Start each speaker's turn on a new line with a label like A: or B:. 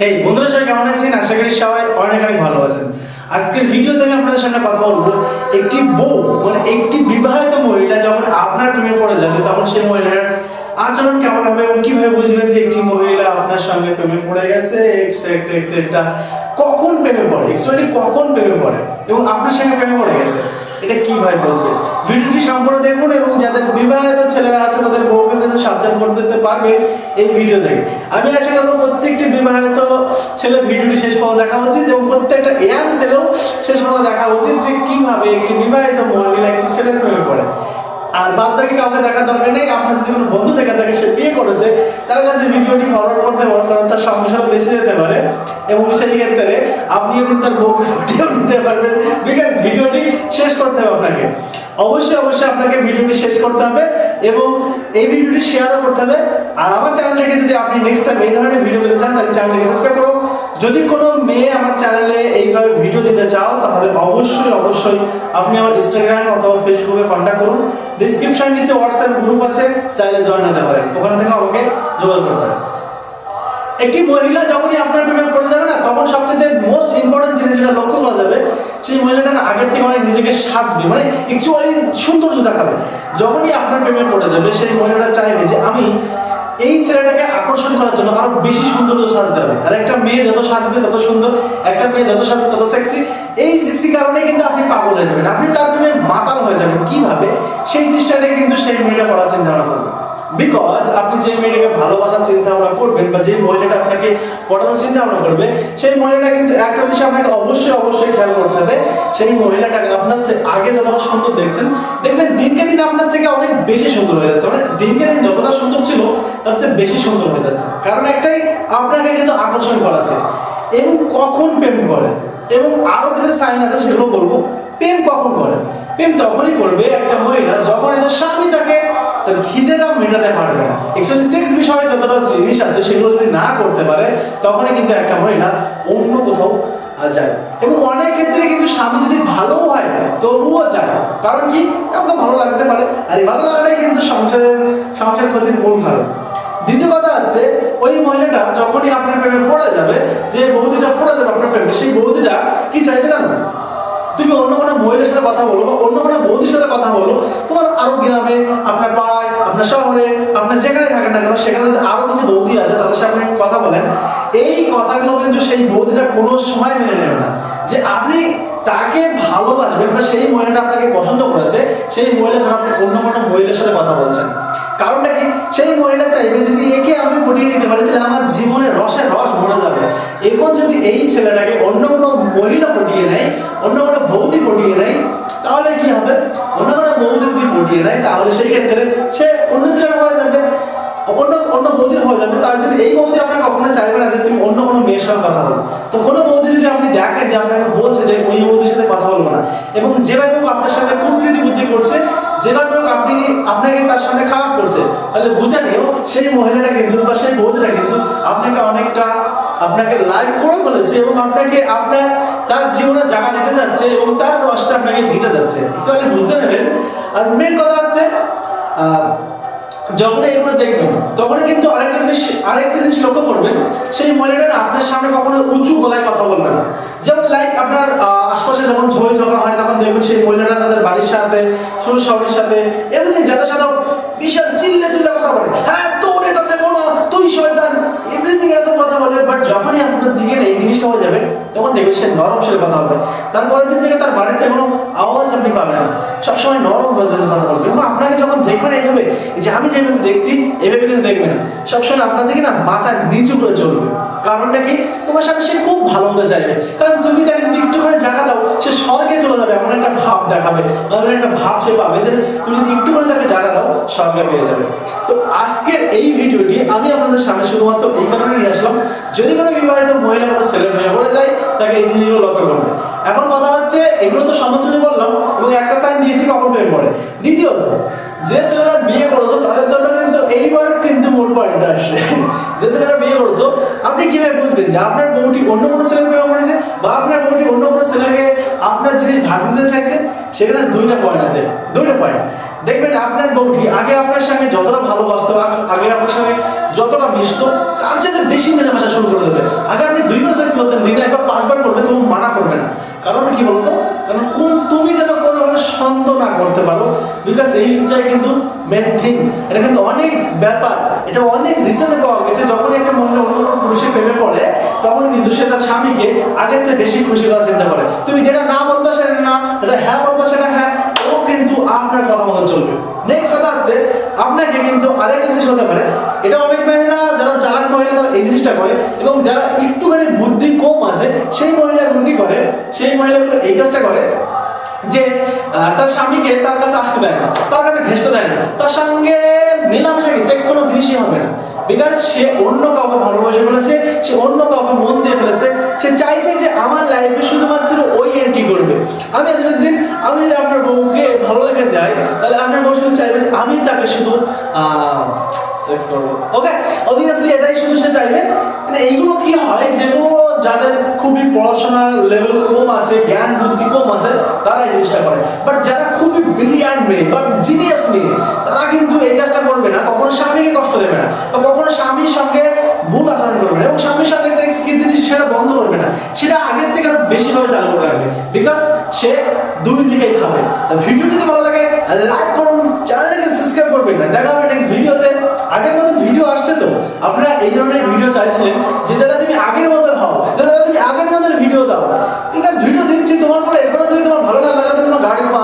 A: হেই বন্ধুরা সবাই কেমন আছেন? আশা করি সবাই অনেক অনেক ভালো আছেন। আজকের ভিডিওতে আমি আপনাদের সামনে কথা বলব একটি বউ মানে একটি বিবাহিত মহিলা যখন আপনার প্রেমে পড়ে যাবে, তখন সেই মহিলার আচরণ কেমন হবে এবং কীভাবে বুঝবেন যে একটি মহিলা আপনার সঙ্গে প্রেমে পড়ে গেছে এক্সেট্রা এক্সেট্রা কখন প্রেমে পড়ে? অ্যাকচুয়ালি কখন প্রেমে পড়ে এবং আপনার সঙ্গে প্রেমে পড়ে গেছে? এটা কীভাবে বুঝবেন? ভিডিওটি সম্পূর্ণ দেখুন এবং যাদের বিবাহিত ছেলেরা আছে, তাদের কিন্তু সাবধান করে দিতে পারবে এই ভিডিও থেকে আমি আশা করব প্রত্যেকটি বিবাহিত ছেলে ভিডিওটি শেষ পর্যন্ত দেখা উচিত এবং প্রত্যেকটা ইয়াং ছেলেও শেষ পর্যন্ত দেখা উচিত যে কীভাবে একটি বিবাহিত মহিলা একটি ছেলের প্রেমে পড়ে। আর বাদ বাকি কাউকে দেখার দরকার নেই, আপনার যদি কোনো বন্ধু থেকে থাকে, সে বিয়ে করেছে, তার কাছে ভিডিওটি ফরওয়ার্ড করতে পারেন কারণ তার সংসারও বেঁচে যেতে পারে। এবং সেই ক্ষেত্রে আপনিও কিন্তু তার বউকে ভিডিও নিতে পারবেন। বিকজ ভিডিওটি শেষ করতে হবে আপনাকে। অবশ্যই অবশ্যই আপনাকে ভিডিওটি শেষ করতে হবে এবং এই ভিডিওটি শেয়ারও করতে হবে। আর আমার চ্যানেলটাকে যদি আপনি নেক্সট টাইম এই ধরনের ভিডিও পেতে চান, তাহলে চ্যানেলটাকে সাবস্ক্রাইব করুন যদি কোনো মেয়ে আমার চ্যানেলে এইভাবে ভিডিও দিতে চাও, তাহলে অবশ্যই অবশ্যই আপনি আমার ইনস্টাগ্রাম অথবা ফেসবুকে কন্ট্যাক্ট করুন। ডিসক্রিপশন নিচে হোয়াটসঅ্যাপ গ্রুপ আছে, চাইলে জয়েন হতে পারেন। ওখান থেকে আমাকে যোগাযোগ করতে পারেন। একটি মহিলা যখনই আপনার প্রেমে পড়ে যাবে না, তখন সবচেয়ে মোস্ট ইম্পর্টেন্ট জিনিস যেটা লক্ষ্য করা যাবে সেই মহিলাটা না আগের থেকে অনেক নিজেকে সাজবে। মানে অ্যাকচুয়ালি সৌন্দর্য দেখাবে। যখনই আপনার প্রেমে পড়ে যাবে, সেই মহিলাটা চাইবে যে আমি এই ছেলেটাকে আকর্ষণ করার জন্য আরও বেশি সৌন্দর্য সাজতে হবে। আর একটা মেয়ে যত সাজবে, তত সুন্দর, একটা মেয়ে যত সাজবে, তত সেক্সি এই সেক্সি কারণে কিন্তু আপনি পাগল হয়ে যাবেন। আপনি তার প্রেমে মাতাল হয়ে যাবেন। কীভাবে? সেই চেষ্টাটাই কিন্তু সেই মেয়েটা করার চিন্তা ভাবনা করবে। বিকজ আপনি যে মেয়েটাকে ভালোবাসার চিন্তা ভাবনা করবেন বা যে মহিলাটা আপনাকে পড়ানোর চিন্তা ভাবনা করবে, সেই মহিলাটা কিন্তু একটা জিনিস আপনাকে অবশ্যই অবশ্যই খেয়াল করতে হবে, সেই মহিলাটাকে আপনার আগে যতটা সুন্দর দেখতেন, দেখবেন দিনকে দিন আপনার থেকে অনেক বেশি সুন্দর হয়ে যাচ্ছে। মানে দিনকে দিন যতটা সুন্দর ছিল, তার চেয়ে বেশি সুন্দর হয়ে যাচ্ছে। কারণ একটাই, আপনাকে কিন্তু আকর্ষণ করাছে এবং কখন প্রেম করে এবং আরও কিছু সাইন আছে, সেগুলো বলব। প্রেম কখন করে প্রেম তখনই করবে একটা মহিলা যখন তার স্বামী তাকে তার খিদেটা মেটাতে পারবে না। সেক্স বিষয়ে যতটা জিনিস আছে, সেগুলো যদি না করতে পারে, তখনই কিন্তু একটা মহিলা অন্য কোথাও যায়। এবং অনেক ক্ষেত্রে কিন্তু স্বামী যদি ভালোও হয়, তবুও যায়। কারণ কি? কাউকে ভালো লাগতে পারে। আর এই ভালো লাগাটাই কিন্তু সংসারের সংসার ক্ষতির মূল কারণ। দ্বিতীয় কথা হচ্ছে, ওই মহিলাটা যখনই আপনার প্রেমে পড়ে যাবে, যে বৌদিটা পড়ে যাবে আপনার প্রেমে, সেই জানো তুমি অন্য কোনো মহিলার সাথে কথা বলো বা অন্য কোনো বৌদির সাথে কথা বলো, তোমার আরও গ্রামে, আপনার পাড়ায়, আপনার শহরে, আপনার যেখানে থাকেন না কেন, সেখানে যদি আরও কিছু বৌদি আছে, তাদের আপনি কথা বলেন। এই কথাগুলো কিন্তু সেই বৌদিটা কোনো সময় মেনে নেবে না। যে আপনি তাকে ভালোবাসবেন বা সেই মহিলাটা আপনাকে পছন্দ করেছে, সেই মহিলা ছাড়া আপনি অন্য কোনো মহিলার সাথে কথা বলছেন কারণটা কি? সেই মহিলা চাইবে যদি একে আমি পটিয়ে নিতে পারি, তাহলে আমার জীবনে রসে রস ভরে যাবে। এখন যদি এই ছেলেটাকে অন্য কোনো মহিলা পটিয়ে নেয়, অন্য কোনো বৌদি পটিয়ে নেয়, তাহলে কি হবে? অন্য কোনো বৌদি যদি পটিয়ে নেয়, তাহলে সেই ক্ষেত্রে সে অন্য ছেলেটা হয়ে যাবে। অন্য অন্য বৌদির হয়ে যাবে। তার জন্য এই বৌদি আপনাকে কখনো চাইবে না যে তুমি অন্য কোনো মেয়ের সঙ্গে কথা বলো। তো কোনো বৌদি যদি আপনি দেখেন যে আপনাকে বলছে যে ওই বৌদির সাথে কথা বলব না, এবং যেভাবে আপনার সামনে কুকৃতি বুদ্ধি করছে যেভাবে হোক আপনি, আপনাকে তার সামনে খারাপ করছে। তাহলে বুঝে নিও, সেই মহিলাটা কিন্তু বা সেই বৌদিটা কিন্তু আপনাকে অনেকটা আপনাকে লাইক করে বলেছে এবং আপনাকে আপনার তার জীবনে জায়গা দিতে যাচ্ছে এবং তার রসটা আপনাকে দিতে যাচ্ছে। অ্যাকচুয়ালি বুঝতে নেবেন। আর মেন কথা হচ্ছে যখন এগুলো দেখবেন তখন কিন্তু আরেকটা জিনিস আরেকটা জিনিস লক্ষ্য করবেন, সেই মহিলাটা আপনার সামনে কখনো উঁচু গলায় কথা বলবে না। যেমন লাইক আপনার আশপাশে যখন ছবি ঝগড়া হয়, তখন দেখবেন সেই মহিলারা তাদের বাড়ির সাথে শ্বশুর শাশুড়ির সাথে এমনি যাদের সাথে বিশাল চিল্লে চিল্লে কথা বলে। হ্যাঁ শয়তান এভরিথিং এরকম কথা বলে বাট যখনই আপনার দিকে এই জিনিসটা হয়ে যাবে, তখন দেখবেন সে নরম সে কথা বলবে। তারপরের দিন থেকে তার বাড়িতে কোনো আওয়াজ আপনি পাবেন না। সবসময় নরম বাজে কথা বলবে। এবং আপনাকে যখন দেখবেন এইভাবে যে আমি যেভাবে দেখছি, এভাবে কিন্তু দেখবে না। সবসময় আপনার দিকে না মাথা নিচু করে চলবে। কারণটা কি? তোমার সাথে সে খুব ভালো হতে চাইবে। কারণ তুমি তাকে যদি একটু করে জায়গা দাও, সে স্বর্গে চলে যাবে, এমন একটা ভাব দেখাবে। এমন একটা ভাব সে পাবে যে, তুমি যদি একটু করে তাকে জায়গা দাও স্বর্গে পেয়ে যাবে। তো আজকের এই ভিডিওটি আমি আপনাদের সামনে শুধুমাত্র এই কারণে নিয়ে আসলাম, যদি কোনো বিবাহিত মহিলা কোনো ছেলে মেয়ে পড়ে যায়, তাকে এই জিনিসগুলো লক্ষ্য করবে এখন কথা হচ্ছে, এগুলো তো সমস্ত বললাম, এবং একটা সাইন দিয়েছি কখন প্রেমে পড়ে। দ্বিতীয়ত, যে ছেলেরা বিয়ে করেছ, তাদের জন্য কিন্তু এইবার কিন্তু মূল পয়েন্ট আসছে। যে ছেলেরা বিয়ে করেছ, আপনি কীভাবে বুঝবেন যে আপনার বউটি অন্য কোনো ছেলে প্রেমে পড়েছে বা আপনার বউটি অন্য কোনো ছেলেকে আপনার জিনিস ভাগ দিতে চাইছে? সেখানে দুইটা পয়েন্ট আছে। দুইটা পয়েন্ট দেখবেন আপনার বউটি আগে আপনার সঙ্গে যতটা ভালোবাসতো, আগে আপনার সঙ্গে যতটা মিশতো, তার চেয়ে বেশি মেলামেশা শুরু করে দেবে। আগে আপনি দুইবার সেক্স করতেন, দিনে একবার পাঁচবার করবে তবু মানা করবে না। কারণ কি বলতো? কারণ কোন তুমি যেন কোনোভাবে সন্ত না করতে পারো বিকজ এইটাই কিন্তু মেন থিং এটা কিন্তু অনেক ব্যাপার, এটা অনেক রিসার্চে পাওয়া গেছে যখন একটা মহিলা অন্য কোনো পুরুষের প্রেমে পড়ে, তখন কিন্তু সে তার স্বামীকে আগের থেকে বেশি খুশি করা চিন্তা করে। তুমি যেটা না বলবা সেটা না, যেটা হ্যাঁ বলবা সেটা হ্যাঁ আপনার কথা মতো চলবে। নেক্সট কথা হচ্ছে, আপনাকে কিন্তু আরেকটা জিনিস হতে পারে এটা অনেক মহিলা, যারা চালাক মহিলা, তারা এই জিনিসটা করে এবং যারা একটুখানি বুদ্ধি কম আছে, সেই মহিলাগুলো কি করে? সেই মহিলাগুলো এই কাজটা করে যে তার স্বামীকে তার কাছে আসতে দেয় না, তার কাছে ঘেসতে দেয় না, তার সঙ্গে মেলামেশা কি? সেক্স কোনো জিনিসই হবে না। বিকজ সে অন্য কাউকে ভালোবাসে ফেলেছে সে অন্য কাউকে মন দিয়ে ফেলেছে সে চাইছে যে আমার লাইফে শুধুমাত্র আমি দিন, আমি যদি আপনার বউকে ভালো লেগে যাই, তাহলে আপনার বউ শুধু চাইবে যে আমি তাকে শুধু সেক্স করব। ওকে অবভিয়াসলি এটাই শুধু সে চাইবে। মানে এইগুলো কি হয়, যেগুলো যাদের খুবই পড়াশোনার লেভেল কম আছে, জ্ঞান বুদ্ধি কম আছে, তারা এই জিনিসটা করে। বাট যারা খুবই ব্রিলিয়ান্ট মেয়ে বা জিনিয়াস মেয়ে, তারা কিন্তু এই কাজটা করবে না। কখনো স্বামীকে কষ্ট দেবে না, বা কখনো স্বামীর সঙ্গে ভুল আচরণ করবে না, এবং স্বামীর সঙ্গে সেক্স কি জিনিস সেটা বন্ধ করবে না। সেটা আগের থেকে আরও বেশিভাবে চালু করে রাখবে। বিকজ সে দুই দিকেই খাবে। ভিডিওটি যদি ভালো লাগে লাইক করুন চ্যানেলটাকে সাবস্ক্রাইব করবেন না। দেখা হবে নেক্সট ভিডিওতে আগের মতো ভিডিও আসছে তো? আপনারা এই ধরনের ভিডিও চাইছিলেন যে, দাদা, তুমি আগের মতো হও। যে, দাদা, তুমি আগের মতো ভিডিও দাও। ঠিক আছে ভিডিও দিচ্ছি, তোমার পরে এরপরে যদি তোমার ভালো লাগে তুমি গাড়ি পা